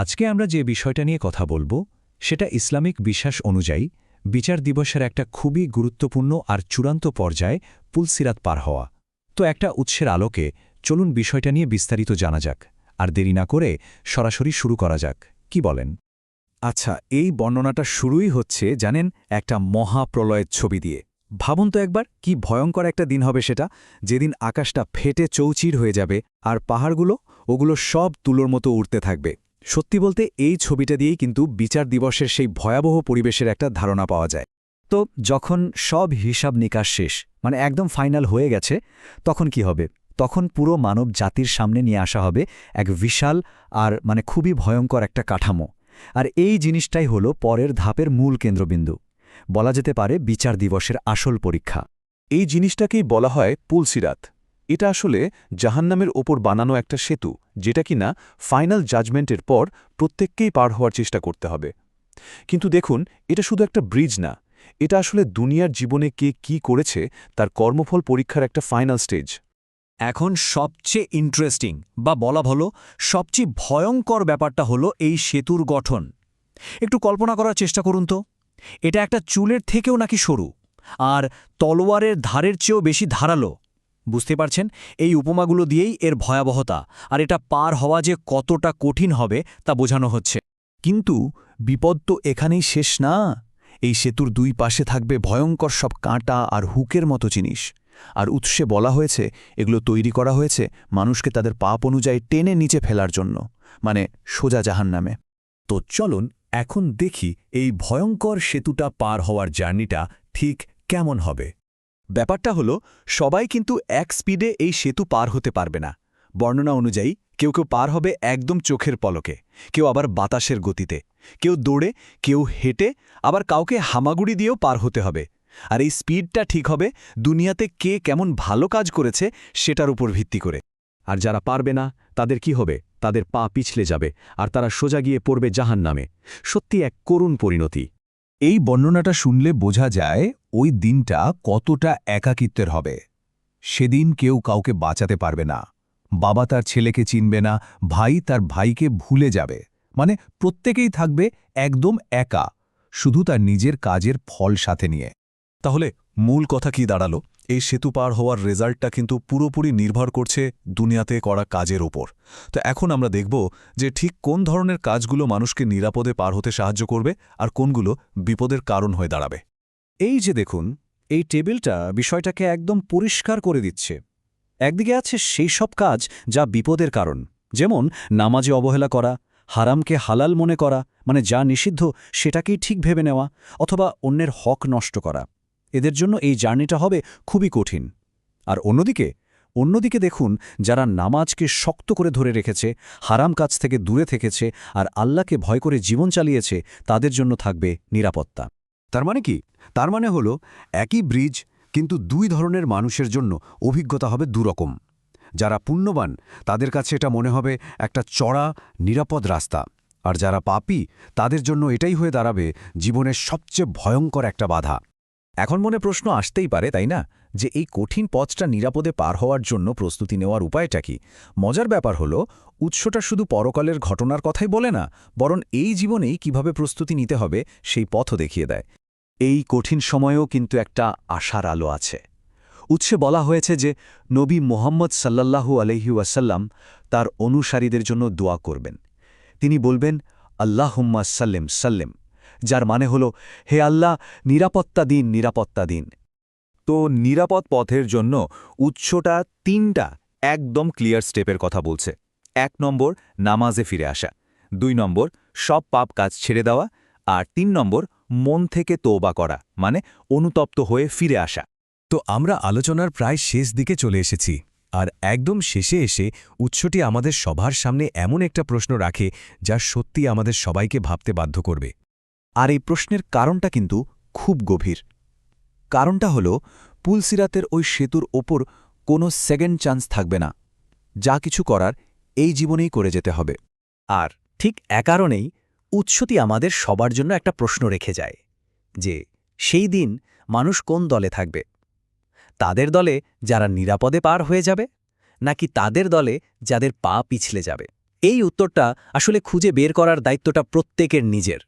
আজকে আমরা যে বিষয়টা নিয়ে কথা বলব, সেটা ইসলামিক বিশ্বাস অনুযায়ী বিচার দিবসের একটা খুবই গুরুত্বপূর্ণ আর চূড়ান্ত পর্যায়ে পুলসিরাত পার হওয়া। তো একটা উৎসের আলোকে চলুন বিষয়টা নিয়ে বিস্তারিত জানা যাক, আর দেরি না করে সরাসরি শুরু করা যাক। কি বলেন? আচ্ছা এই বর্ণনাটা শুরুই হচ্ছে, জানেন, একটা মহাপ্রলয়ের ছবি দিয়ে। ভাবুন তো একবার, কি ভয়ঙ্কর একটা দিন হবে সেটা। যেদিন আকাশটা ফেটে চৌচির হয়ে যাবে, আর পাহাড়গুলো, ওগুলো সব তুলোর মতো উড়তে থাকবে। সত্যি বলতে, এই ছবিটা দিয়েই কিন্তু বিচার দিবসের সেই ভয়াবহ পরিবেশের একটা ধারণা পাওয়া যায়। তো যখন সব হিসাব নিকাশ শেষ মানে একদম ফাইনাল হয়ে গেছে, তখন কি হবে? তখন পুরো মানব জাতির সামনে নিয়ে আসা হবে এক বিশাল আর মানে খুবই ভয়ঙ্কর একটা কাঠামো। আর এই জিনিসটাই হলো পরের ধাপের মূল কেন্দ্রবিন্দু। বলা যেতে পারে বিচার দিবসের আসল পরীক্ষা। এই জিনিসটাকেই বলা হয় পুলসিরাত। এটা আসলে জাহান্নামের ওপর বানানো একটা সেতু। যেটা কিনা ফাইনাল জাজমেন্টের পর প্রত্যেককেই পার হওয়ার চেষ্টা করতে হবে। কিন্তু দেখুন, এটা শুধু একটা ব্রিজ না, এটা আসলে দুনিয়ার জীবনে কে কি করেছে তার কর্মফল পরীক্ষার একটা ফাইনাল স্টেজ এখন সবচেয়ে ইন্টারেস্টিং বা বলা ভালো, সবচেয়ে ভয়ঙ্কর ব্যাপারটা হলো এই সেতুর গঠন। একটু কল্পনা করার চেষ্টা করুন তো। এটা একটা চুলের থেকেও নাকি সরু, আর তলোয়ারের ধারের চেয়েও বেশি ধারালো। বুঝতে পারছেন? এই উপমাগুলো দিয়েই এর ভয়াবহতা। আর এটা পার হওয়া যে কতটা কঠিন হবে, তা বোঝানো হচ্ছে। কিন্তু বিপদ তো এখানেই শেষ না। এই সেতুর দুই পাশে থাকবে ভয়ঙ্কর সব কাঁটা আর হুকের মতো জিনিস। আর উৎসে বলা হয়েছে, এগুলো তৈরি করা হয়েছে মানুষকে তাদের পাপ অনুযায়ী টেনে নিচে ফেলার জন্য মানে সোজা জাহান নামে তো চলুন এখন দেখি এই ভয়ঙ্কর সেতুটা পার হওয়ার জার্নিটা ঠিক কেমন হবে। ব্যাপারটা হলো, সবাই কিন্তু এক স্পিডে এই সেতু পার হতে পারবে না। বর্ণনা অনুযায়ী, কেউ কেউ পার হবে একদম চোখের পলকে, কেউ আবার বাতাসের গতিতে, কেউ দৌড়ে, কেউ হেঁটে, আবার কাউকে হামাগুড়ি দিয়েও পার হতে হবে। আর এই স্পিডটা ঠিক হবে দুনিয়াতে কে কেমন ভালো কাজ করেছে সেটার উপর ভিত্তি করে। আর যারা পারবে না, তাদের কি হবে? তাদের পা পিছলে যাবে, আর তারা সোজা গিয়ে পড়বে জাহান নামে সত্যি এক করুণ পরিণতি। এই বর্ণনাটা শুনলে বোঝা যায় ওই দিনটা কতটা একাকিত্বের হবে। সেদিন কেউ কাউকে বাঁচাতে পারবে না। বাবা তার ছেলেকে চিনবে না, ভাই তার ভাইকে ভুলে যাবে। মানে প্রত্যেকেই থাকবে একদম একা, শুধু তার নিজের কাজের ফল সাথে নিয়ে। তাহলে মূল কথা কি দাঁড়াল? এই সেতু পার হওয়ার রেজাল্টটা কিন্তু পুরোপুরি নির্ভর করছে দুনিয়াতে করা কাজের ওপর। তো এখন আমরা দেখব যে ঠিক কোন ধরনের কাজগুলো মানুষকে নিরাপদে পার হতে সাহায্য করবে আর কোনগুলো বিপদের কারণ হয়ে দাঁড়াবে। এই যে দেখুন, এই টেবিলটা বিষয়টাকে একদম পরিষ্কার করে দিচ্ছে। একদিকে আছে সেই সব কাজ যা বিপদের কারণ, যেমন নামাজে অবহেলা করা, হারামকে হালাল মনে করা মানে যা নিষিদ্ধ সেটাকেই ঠিক ভেবে নেওয়া, অথবা অন্যের হক নষ্ট করা। এদের জন্য এই জার্নিটা হবে খুবই কঠিন। আর অন্যদিকে অন্যদিকে দেখুন যারা নামাজকে শক্ত করে ধরে রেখেছে, হারাম কাজ থেকে দূরে থেকেছে আর আল্লাহকে ভয় করে জীবন চালিয়েছে, তাদের জন্য থাকবে নিরাপত্তা। তার মানে কি? তার মানে হলো একই ব্রিজ, কিন্তু দুই ধরনের মানুষের জন্য অভিজ্ঞতা হবে দুরকম। যারা পুণ্যবান, তাদের কাছে এটা মনে হবে একটা চড়া, নিরাপদ রাস্তা। আর যারা পাপি, তাদের জন্য এটাই হয়ে দাঁড়াবে জীবনের সবচেয়ে ভয়ঙ্কর একটা বাধা। এখন মনে প্রশ্ন আসতেই পারে, তাই না? যে এই কঠিন পথটা নিরাপদে পার হওয়ার জন্য প্রস্তুতি নেওয়ার উপায়টা কি? মজার ব্যাপার হলো, উৎসটা শুধু পরকালের ঘটনার কথাই বলে না, বরং এই জীবনেই কীভাবে প্রস্তুতি নিতে হবে সেই পথও দেখিয়ে দেয়। এই কঠিন সময়েও কিন্তু একটা আশার আলো আছে। উৎসে বলা হয়েছে যে, নবী মোহাম্মদ সাল্লাল্লাহু আলহি তার অনুসারীদের জন্য দোয়া করবেন। তিনি বলবেন, আল্লাহুম্মা সাল্লেম সাল্লেম। যার মানে হল, হে আল্লাহ, নিরাপত্তা দিন নিরাপত্তা দিন। তো নিরাপদ পথের জন্য উৎসটা তিনটা একদম ক্লিয়ার স্টেপের কথা বলছে। এক নম্বর, নামাজে ফিরে আসা। দুই নম্বর, সব পাপ কাজ ছেড়ে দেওয়া। আর তিন নম্বর, মন থেকে তোবা করা মানে অনুতপ্ত হয়ে ফিরে আসা। তো আমরা আলোচনার প্রায় শেষ দিকে চলে এসেছি। আর একদম শেষে এসে উৎসটি আমাদের সভার সামনে এমন একটা প্রশ্ন রাখে যা সত্যি আমাদের সবাইকে ভাবতে বাধ্য করবে। আর এই প্রশ্নের কারণটা কিন্তু খুব গভীর। কারণটা হল পুলসিরাতের ওই সেতুর ওপর কোনো সেকেন্ড চান্স থাকবে না। যা কিছু করার এই জীবনেই করে যেতে হবে। আর ঠিক এ কারণেই উৎসটি আমাদের সবার জন্য একটা প্রশ্ন রেখে যায়, যে সেই দিন মানুষ কোন দলে থাকবে? তাদের দলে যারা নিরাপদে পার হয়ে যাবে, নাকি তাদের দলে যাদের পা পিছলে যাবে? এই উত্তরটা আসলে খুঁজে বের করার দায়িত্বটা প্রত্যেকের নিজের।